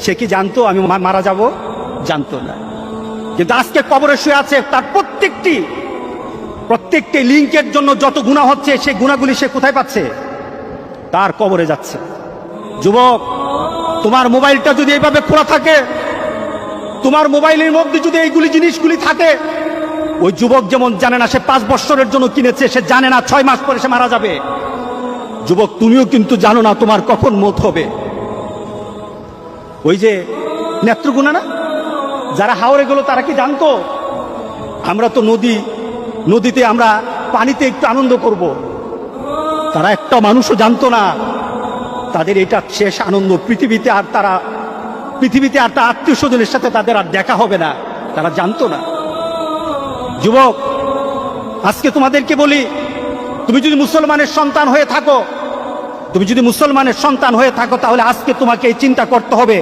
সে কি জানতো আমি মারা যাব? জানতো না। কিন্তু আজকে কবরে শুয়ে আছে তার প্রত্যেকটি প্রত্যেকটি লিঙ্কের জন্য যত গুণা হচ্ছে, সেই গুণাগুলি সে কোথায় পাচ্ছে? তার কবরে যাচ্ছে। যুবক, তোমার মোবাইলটা যদি এইভাবে খোলা থাকে, তোমার মোবাইলের মধ্যে যদি এইগুলি জিনিসগুলি থাকে, ওই যুবক যেমন জানে না, সে পাঁচ বছরের জন্য কিনেছে, সে জানে না ছয় মাস পরে সে মারা যাবে। যুবক, তুমিও কিন্তু জানো না তোমার কখন মত হবে। ওই যে নেত্রগুনা না? যারা হাওড়ে গেল, তারা কি জানতো? আমরা তো নদী, নদীতে আমরা পানিতে একটু আনন্দ করব। তারা একটা মানুষও জানতো না। তাদের এটা শেষ আনন্দ। পৃথিবীতে আর তারা, পৃথিবীতে আর তার আত্মীয় স্বজনের সাথে তাদের আর দেখা হবে না। তারা জানতো না। যুবক, আজকে তোমাদেরকে বলি, তুমি যদি মুসলমানের সন্তান হয়ে থাকো তুমি যদি মুসলমানের সন্তান হয়ে থাকো তাহলে আজকে তোমাকে এই চিন্তা করতে হবে।